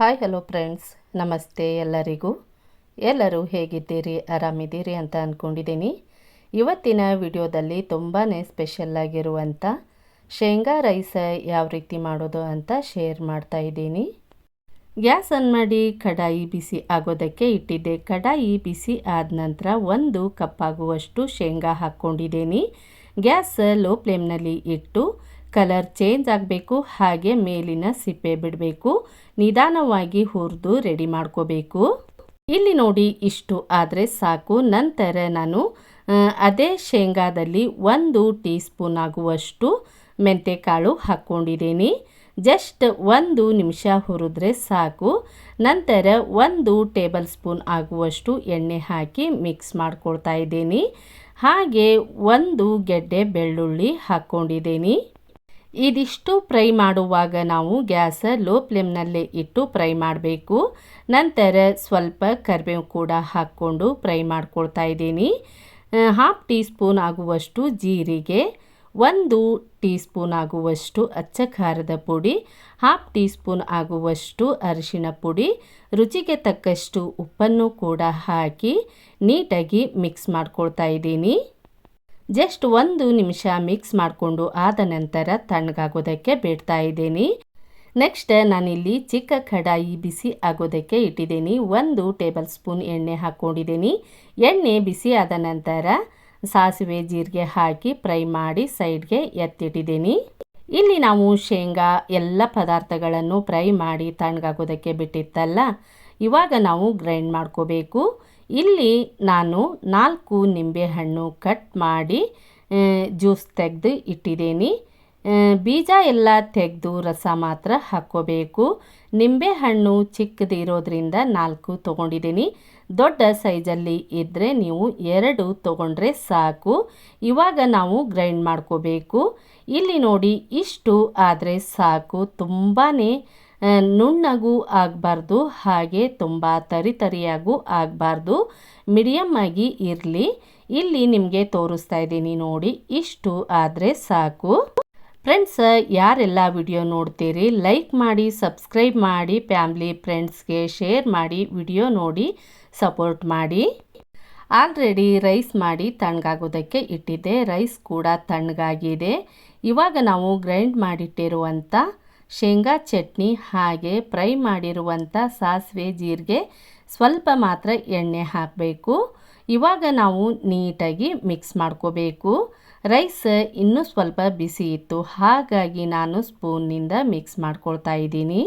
Hi hello friends ನಮಸ್ತೆ ಎಲ್ಲರಿಗೂ. ಎಲ್ಲರೂ ಹೇಗಿದ್ದೀರಿ? ಆರಾಮಿದ್ದೀರಿ ಅಂತ ಅಂದ್ಕೊಂಡಿದ್ದೀನಿ ಇವತ್ತಿನ ವಿಡಿಯೋದಲ್ಲಿ ತುಂಬಾ ಸ್ಪೆಷಲ್ಲಾಗಿರುವಂಥ ಶೇಂಗಾ ರೈಸ್ ಯಾವ ರೀತಿ ಮಾಡೋದು ಅಂತ ಶೇರ್ ಮಾಡ್ತಾ ಇದ್ದೀನಿ. ಗ್ಯಾಸ್ ಆನ್ ಮಾಡಿ ಕಡಾಯಿ ಬಿಸಿ ಆಗೋದಕ್ಕೆ ಇಟ್ಟಿದ್ದೆ. ಕಡಾಯಿ ಬಿಸಿ ಆದ ನಂತರ ಒಂದು ಕಪ್ಪಾಗುವಷ್ಟು ಶೇಂಗಾ ಹಾಕ್ಕೊಂಡಿದ್ದೀನಿ. ಗ್ಯಾಸ್ ಲೋ ಫ್ಲೇಮ್ನಲ್ಲಿ ಇಟ್ಟು ಕಲರ್ ಚೇಂಜ್ ಆಗಬೇಕು, ಹಾಗೆ ಮೇಲಿನ ಸಿಪ್ಪೆ ಬಿಡಬೇಕು, ನಿಧಾನವಾಗಿ ಹುರಿದು ರೆಡಿ ಮಾಡ್ಕೋಬೇಕು. ಇಲ್ಲಿ ನೋಡಿ ಇಷ್ಟು ಆದರೆ ಸಾಕು. ನಂತರ ನಾನು ಅದೇ ಶೇಂಗಾದಲ್ಲಿ ಒಂದು ಟೀ ಸ್ಪೂನ್ ಆಗುವಷ್ಟು ಮೆಂತೆಕಾಳು ಹಾಕ್ಕೊಂಡಿದ್ದೀನಿ ಜಸ್ಟ್ ಒಂದು ನಿಮಿಷ ಹುರಿದ್ರೆ ಸಾಕು. ನಂತರ ಒಂದು ಟೇಬಲ್ ಸ್ಪೂನ್ ಆಗುವಷ್ಟು ಎಣ್ಣೆ ಹಾಕಿ ಮಿಕ್ಸ್ ಮಾಡ್ಕೊಳ್ತಾ ಇದ್ದೀನಿ. ಹಾಗೆ ಒಂದು ಗೆಡ್ಡೆ ಬೆಳ್ಳುಳ್ಳಿ ಹಾಕ್ಕೊಂಡಿದ್ದೀನಿ ಇದಿಷ್ಟು ಫ್ರೈ ಮಾಡುವಾಗ ನಾವು ಗ್ಯಾಸ ಲೋ ಫ್ಲೇಮ್ನಲ್ಲೇ ಇಟ್ಟು ಫ್ರೈ ಮಾಡಬೇಕು. ನಂತರ ಸ್ವಲ್ಪ ಕರಿಬೇವು ಕೂಡ ಹಾಕ್ಕೊಂಡು ಫ್ರೈ ಮಾಡ್ಕೊಳ್ತಾ ಇದ್ದೀನಿ. ಹಾಫ್ ಟೀ ಸ್ಪೂನ್ ಆಗುವಷ್ಟು ಜೀರಿಗೆ, ಒಂದು ಟೀ ಸ್ಪೂನ್ ಆಗುವಷ್ಟು ಅಚ್ಚ ಖಾರದ ಪುಡಿ, ಹಾಫ್ ಟೀ ಸ್ಪೂನ್ ಆಗುವಷ್ಟು ಅರಿಶಿಣ ಪುಡಿ, ರುಚಿಗೆ ತಕ್ಕಷ್ಟು ಉಪ್ಪನ್ನು ಕೂಡ ಹಾಕಿ ನೀಟಾಗಿ ಮಿಕ್ಸ್ ಮಾಡ್ಕೊಳ್ತಾ ಇದ್ದೀನಿ. ಜಸ್ಟ್ ಒಂದು ನಿಮಿಷ ಮಿಕ್ಸ್ ಮಾಡಿಕೊಂಡು ಆದ ನಂತರ ತಣ್ಣಗಾಗೋದಕ್ಕೆ ಬಿಡ್ತಾ ಇದ್ದೀನಿ. ನೆಕ್ಸ್ಟ್ ನಾನಿಲ್ಲಿ ಚಿಕ್ಕ ಕಡಾಯಿ ಬಿಸಿ ಆಗೋದಕ್ಕೆ ಇಟ್ಟಿದ್ದೀನಿ. ಒಂದು ಟೇಬಲ್ ಸ್ಪೂನ್ ಎಣ್ಣೆ ಹಾಕ್ಕೊಂಡಿದ್ದೀನಿ. ಎಣ್ಣೆ ಬಿಸಿ ಆದ ನಂತರ ಸಾಸಿವೆ ಜೀರಿಗೆ ಹಾಕಿ ಫ್ರೈ ಮಾಡಿ ಸೈಡ್ಗೆ ಎತ್ತಿಟ್ಟಿದ್ದೀನಿ. ಇಲ್ಲಿ ನಾವು ಶೇಂಗಾ ಎಲ್ಲ ಪದಾರ್ಥಗಳನ್ನು ಫ್ರೈ ಮಾಡಿ ತಣ್ಣಗಾಗೋದಕ್ಕೆ ಬಿಟ್ಟಿತ್ತಲ್ಲ, ಇವಾಗ ನಾವು ಗ್ರೈಂಡ್ ಮಾಡ್ಕೋಬೇಕು. ಇಲ್ಲಿ ನಾನು ನಾಲ್ಕು ನಿಂಬೆಹಣ್ಣು ಕಟ್ ಮಾಡಿ ಜ್ಯೂಸ್ ತೆಗೆದು ಇಟ್ಟಿದ್ದೀನಿ. ಬೀಜ ಎಲ್ಲ ತೆಗೆದು ರಸ ಮಾತ್ರ ಹಾಕ್ಕೋಬೇಕು. ನಿಂಬೆಹಣ್ಣು ಚಿಕ್ಕದಿರೋದ್ರಿಂದ ನಾಲ್ಕು ತೊಗೊಂಡಿದ್ದೀನಿ. ದೊಡ್ಡ ಸೈಜಲ್ಲಿ ಇದ್ದರೆ ನೀವು ಎರಡು ತೊಗೊಂಡ್ರೆ ಸಾಕು. ಇವಾಗ ನಾವು ಗ್ರೈಂಡ್ ಮಾಡ್ಕೋಬೇಕು. ಇಲ್ಲಿ ನೋಡಿ ಇಷ್ಟು ಆದರೆ ಸಾಕು. ತುಂಬಾ ನುಣ್ಣಗೂ ಆಗಬಾರ್ದು, ಹಾಗೆ ತುಂಬ ತರಿತರಿಯಾಗೂ ಆಗಬಾರ್ದು. ಮೀಡಿಯಮ್ ಆಗಿ ಇರಲಿ. ಇಲ್ಲಿ ನಿಮಗೆ ತೋರಿಸ್ತಾ ಇದ್ದೀನಿ ನೋಡಿ, ಇಷ್ಟು ಆದರೆ ಸಾಕು. ಫ್ರೆಂಡ್ಸ್ ಯಾರೆಲ್ಲ ವಿಡಿಯೋ ನೋಡ್ತೀರಿ ಲೈಕ್ ಮಾಡಿ ಸಬ್ಸ್ಕ್ರೈಬ್ ಮಾಡಿ ಫ್ಯಾಮ್ಲಿ ಫ್ರೆಂಡ್ಸ್ಗೆ ಶೇರ್ ಮಾಡಿ, ವಿಡಿಯೋ ನೋಡಿ ಸಪೋರ್ಟ್ ಮಾಡಿ. ಆಲ್ರೆಡಿ ರೈಸ್ ಮಾಡಿ ತಣ್ಣಗಾಗೋದಕ್ಕೆ ಇಟ್ಟಿದ್ದೆ ರೈಸ್ ಕೂಡ ತಣ್ಣಗಾಗಿದೆ. ಇವಾಗ ನಾವು ಗ್ರೈಂಡ್ ಮಾಡಿಟ್ಟಿರುವಂಥ ಶೇಂಗಾ ಚಟ್ನಿ ಹಾಗೆ ಫ್ರೈ ಮಾಡಿರುವಂಥ ಸಾಸಿವೆ ಜೀರಿಗೆ ಸ್ವಲ್ಪ ಮಾತ್ರ ಎಣ್ಣೆ ಹಾಕಬೇಕು. ಇವಾಗ ನಾವು ನೀಟಾಗಿ ಮಿಕ್ಸ್ ಮಾಡ್ಕೋಬೇಕು. ರೈಸ್ ಇನ್ನೂ ಸ್ವಲ್ಪ ಬಿಸಿ ಇತ್ತು. ಹಾಗಾಗಿ ನಾನು ಸ್ಪೂನ್ನಿಂದ ಮಿಕ್ಸ್ ಮಾಡ್ಕೊಳ್ತಾ ಇದ್ದೀನಿ.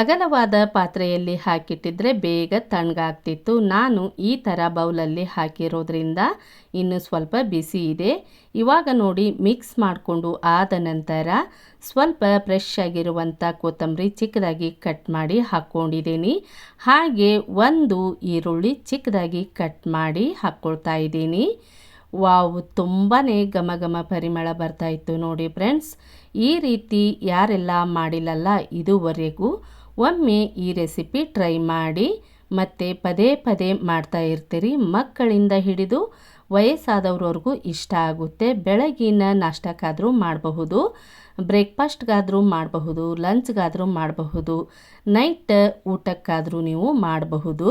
ಅಗಲವಾದ ಪಾತ್ರೆಯಲ್ಲಿ ಹಾಕಿಟ್ಟಿದ್ರೆ ಬೇಗ ತಣ್ಣಗಾಗ್ತಿತ್ತು. ನಾನು ಈ ಥರ ಬೌಲಲ್ಲಿ ಹಾಕಿರೋದ್ರಿಂದ ಇನ್ನು ಸ್ವಲ್ಪ ಬಿಸಿ ಇದೆ. ಇವಾಗ ನೋಡಿ ಮಿಕ್ಸ್ ಮಾಡಿಕೊಂಡು ಆದ ನಂತರ ಸ್ವಲ್ಪ ಫ್ರೆಶ್ ಆಗಿರುವಂಥ ಕೊತ್ತಂಬರಿ ಚಿಕ್ಕದಾಗಿ ಕಟ್ ಮಾಡಿ ಹಾಕ್ಕೊಂಡಿದ್ದೀನಿ ಹಾಗೆ ಒಂದು ಈರುಳ್ಳಿ ಚಿಕ್ಕದಾಗಿ ಕಟ್ ಮಾಡಿ ಹಾಕ್ಕೊಳ್ತಾ ಇದ್ದೀನಿ. ವಾವ್ ತುಂಬಾ ಘಮ ಘಮ ಪರಿಮಳ ಬರ್ತಾಯಿತ್ತು ನೋಡಿ ಫ್ರೆಂಡ್ಸ್. ಈ ರೀತಿ ಯಾರೆಲ್ಲ ಮಾಡಿಲ್ಲಲ್ಲ, ಇದುವರೆಗೂ ಒಮ್ಮೆ ಈ ರೆಸಿಪಿ ಟ್ರೈ ಮಾಡಿ ಮತ್ತು ಪದೇ ಪದೇ ಮಾಡ್ತಾ ಇರ್ತೀರಿ. ಮಕ್ಕಳಿಂದ ಹಿಡಿದು ವಯಸ್ಸಾದವ್ರವ್ರಿಗೂ ಇಷ್ಟ ಆಗುತ್ತೆ. ಬೆಳಗಿನ ನಾಷ್ಟಕ್ಕಾದರೂ ಮಾಡಬಹುದು, ಬ್ರೇಕ್ಫಾಸ್ಟ್ಗಾದರೂ ಮಾಡಬಹುದು, ಲಂಚ್ಗಾದರೂ ಮಾಡಬಹುದು, ನೈಟ್ ಊಟಕ್ಕಾದರೂ ನೀವು ಮಾಡಬಹುದು.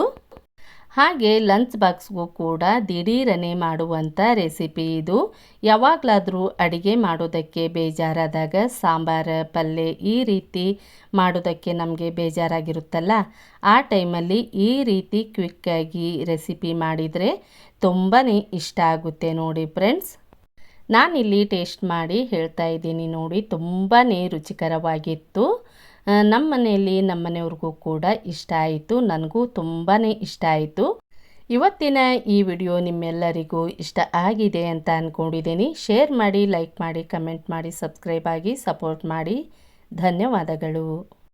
ಹಾಗೆ ಲಂಚ್ ಬಾಕ್ಸ್ಗೂ ಕೂಡ ದಿಢೀರನೆ ಮಾಡುವಂಥ ರೆಸಿಪಿ ಇದು. ಯಾವಾಗಲಾದರೂ ಅಡುಗೆ ಮಾಡೋದಕ್ಕೆ ಬೇಜಾರಾದಾಗ ಸಾಂಬಾರು ಪಲ್ಯ ಈ ರೀತಿ ಮಾಡೋದಕ್ಕೆ ನಮಗೆ ಬೇಜಾರಾಗಿರುತ್ತಲ್ಲ? ಆ ಟೈಮಲ್ಲಿ ಈ ರೀತಿ ಕ್ವಿಕ್ಕಾಗಿ ರೆಸಿಪಿ ಮಾಡಿದರೆ ತುಂಬಾ ಇಷ್ಟ ಆಗುತ್ತೆ ನೋಡಿ ಫ್ರೆಂಡ್ಸ್ ನಾನಿಲ್ಲಿ ಟೇಸ್ಟ್ ಮಾಡಿ ಹೇಳ್ತಾ ಇದ್ದೀನಿ ನೋಡಿ ತುಂಬಾ ರುಚಿಕರವಾಗಿತ್ತು. ನಮ್ಮ ಮನೆಯಲ್ಲಿ ನಮ್ಮ ಮನೆಯವ್ರಿಗೂ ಕೂಡ ಇಷ್ಟ ಆಯಿತು, ನನಗೂ ತುಂಬಾ ಇಷ್ಟ ಆಯಿತು. ಇವತ್ತಿನ ಈ ವಿಡಿಯೋ ನಿಮ್ಮೆಲ್ಲರಿಗೂ ಇಷ್ಟ ಆಗಿದೆ ಅಂತ ಅಂದ್ಕೊಂಡಿದ್ದೀನಿ ಶೇರ್ ಮಾಡಿ, ಲೈಕ್ ಮಾಡಿ, ಕಮೆಂಟ್ ಮಾಡಿ, ಸಬ್ಸ್ಕ್ರೈಬ್ ಆಗಿ ಸಪೋರ್ಟ್ ಮಾಡಿ. ಧನ್ಯವಾದಗಳು.